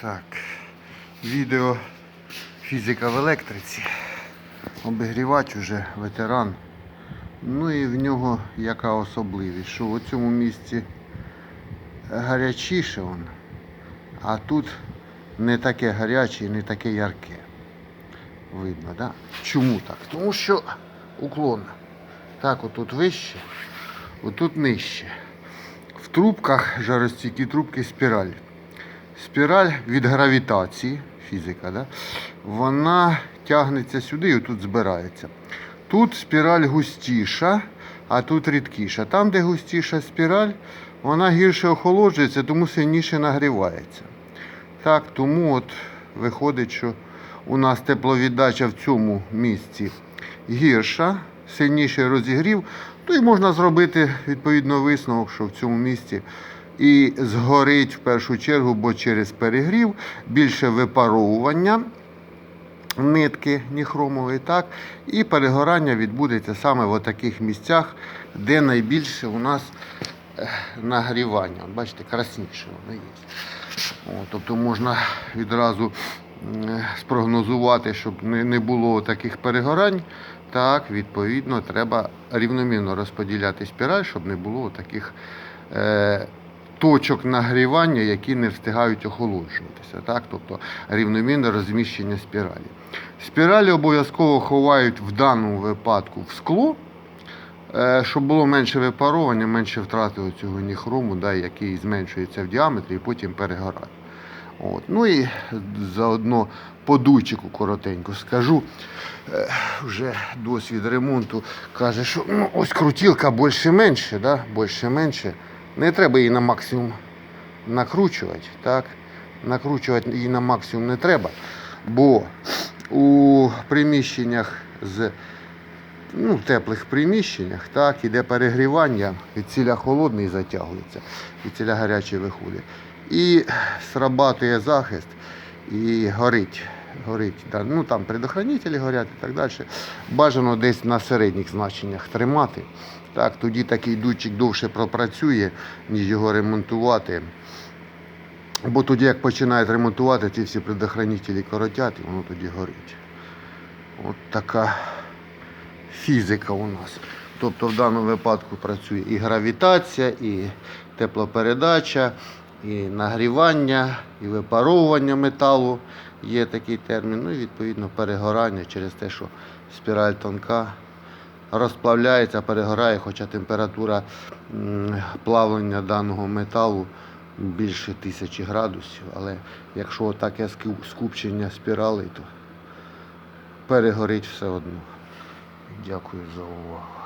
Так, відео фізика в електриці. Обігрівач уже ветеран. Ну і в нього яка особливість, що в цьому місці гарячіше он, а тут не таке гаряче і не таке ярке. Видно, да? Чому так? Тому що уклон. Так, отут вище, отут нижче. В трубках жаростійкі трубки спіраль. Спіраль від гравітації, фізика, да? вона тягнеться сюди і тут збирається. Тут спіраль густіша, а тут рідкіша. Там, де густіша спіраль, вона гірше охолоджується, тому сильніше нагрівається. Так, тому от виходить, що у нас тепловіддача в цьому місці гірша, сильніший розігрів, то і можна зробити відповідно висновок, що в цьому місці і згорить в першу чергу, бо через перегрів більше випаровування нитки ніхромової, так, і перегорання відбудеться саме в таких місцях, де найбільше у нас е, нагрівання. От бачите, красніше воно є. О, тобто можна відразу спрогнозувати, щоб не, було таких перегорань. Так, відповідно, треба рівномірно розподіляти спіраль, щоб не було таких е, точок нагрівання, які не встигають охолоджуватися. Так? Тобто рівномірне розміщення спіралі. Спіралі обов'язково ховають в даному випадку в скло, е, щоб було менше випаровування, менше втрати цього ніхрому, да, який зменшується в діаметрі і потім перегорає. От. Ну і заодно по дуйчику коротенько скажу. Е, Вже досвід ремонту каже, що ну, ось крутілка більше-менше, да? більше-менше. Не треба її на максимум накручувати. Так? Накручувати її на максимум не треба, бо у приміщеннях з ну, теплих приміщеннях, так, іде перегрівання, від ціля холодний затягується, від ціля гарячий виходить. І срабатує захист і горить. горить. Ну, там предохранителі горять і так далі. Бажано десь на середніх значеннях тримати. Так, тоді такий дутчик довше пропрацює, ніж його ремонтувати. Бо тоді, як починають ремонтувати, ці всі предохранителі коротять, і воно тоді горить. От така фізика у нас. Тобто в даному випадку працює і гравітація, і теплопередача, і нагрівання, і випаровування металу. Є такий термін. Ну і відповідно перегорання через те, що спіраль тонка розплавляється, перегорає, хоча температура плавлення даного металу більше тисячі градусів. Але якщо таке скупчення спіралей, то перегорить все одно. Дякую за увагу.